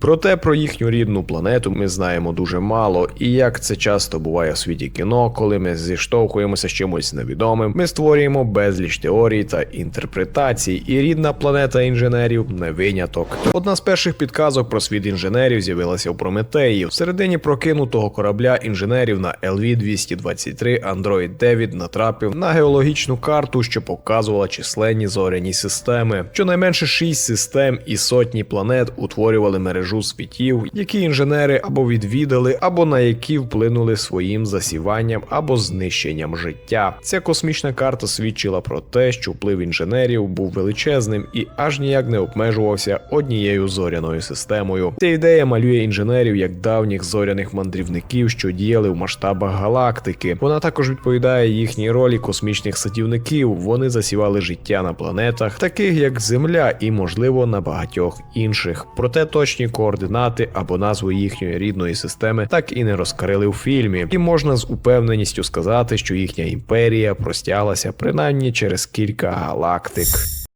Проте про їхню рідну планету ми знаємо дуже мало, і як це часто буває в світі кіно, коли ми зіштовхуємося з чимось невідомим, ми створюємо безліч теорій та інтерпретацій, і рідна планета інженерів не виняток. Одна з перших підказок про світ інженерів з'явилася в Прометеї. В середині прокинутого корабля інженерів на LV-223 андроїд Девід натрапив на геологічну карту, що показувала численні зоряні системи. Щонайменше шість систем і сотні планет утворювали мережу світів, які інженери або відвідали, або на які вплинули своїм засіванням або знищенням життя. Ця космічна карта свідчила про те, що вплив інженерів був величезним і аж ніяк не обмежувався однією зоряною системою. Ця ідея малює інженерів як давніх зоряних мандрівників, що діяли в масштабах галактики. Вона також відповідає їхній ролі космічних садівників. Вони засівали життя на планетах, таких як Земля, і можливо на багатьох інших. Проте точні координати або назву їхньої рідної системи так і не розкрили у фільмі, і можна з упевненістю сказати, що їхня імперія простяглася принаймні через кілька галактик.